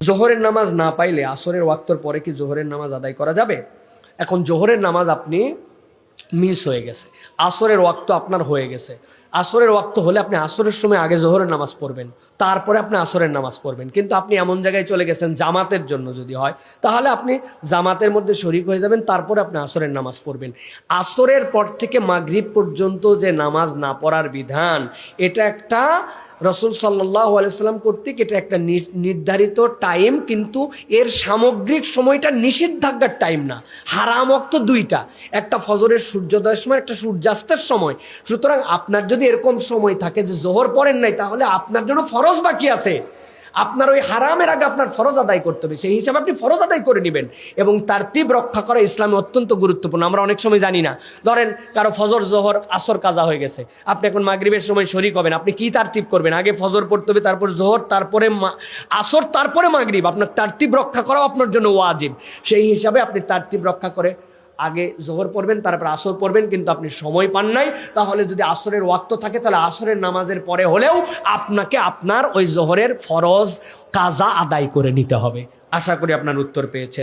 জোহরের নামাজ না পাইলে আসরের ওয়াক্তর পরে কি জোহরের নামাজ আদায় করা যাবে? এখন জোহরের নামাজ আপনি মিস হয়ে গেছে। আসরের ওয়াক্ত আপনার হয়ে গেছে। আসরের ওয়াক্ত হলে আপনি আসরের সময় আগে জোহরের নামাজ পড়বেন, তারপরে আপনি আসরের নামাজ পড়বেন। কিন্তু আপনি এমন জায়গায় চলে গেছেন জামাতের জন্য যদি হয়, তাহলে আপনি জামাতের মধ্যে শরিক হয়ে যাবেন, তারপরে আপনি আসরের নামাজ পড়বেন। আসরের পর থেকে মাগরিব পর্যন্ত যে নামাজ না পড়ার বিধান, এটা একটা রসুল সাল্লাহ আলাইসাল্লাম কর্তৃক এটা একটা নির্ধারিত টাইম, কিন্তু এর সামগ্রিক সময়টা নিষিদ্ধাজ্ঞার টাইম না। হারাম অক্ত দুইটা, একটা ফজরের সূর্যোদয়ের সময়, একটা সূর্যাস্তের সময়। সুতরাং আপনার যদি এরকম সময় থাকে যে জোহর পড়েন নাই, তাহলে আপনার জন্য ফরজ বাকি আছে। আপনার ওই হারামের আগে আপনার ফরজ আদায় করতে হবে। সেই হিসাবে আপনি ফরজ আদায় করে নেবেন এবং তার তীব রক্ষা করা ইসলামে অত্যন্ত গুরুত্বপূর্ণ। আমরা অনেক সময় জানি না। ধরেন কারও ফজর, জোহর, আসর কাজা হয়ে গেছে। আপনি এখন মাগরিবের সময় শরিক হবেন। আপনি কি তারতিব করবেন? আগে ফজর পড়তে হবে, তারপর জোহর, তারপরে আসর, তারপরে মাগরিব। আপনার তারতিব রক্ষা করাও আপনার জন্য ওয়াজিব। সেই হিসাবে আপনি তারতিব রক্ষা করে আগে জোহর পড়বেন, তারপর আসর পড়বেন, কিন্তু আপনি সময় পান নাই। তাহলে যদি আসরের ওয়াক্ত থাকে, তাহলে আসরের নামাজের পরে হলেও আপনাকে আপনার ওই জোহরের ফরজ কাজা আদায় করে নিতে হবে। আশা করি আপনার উত্তর পেয়েছেন।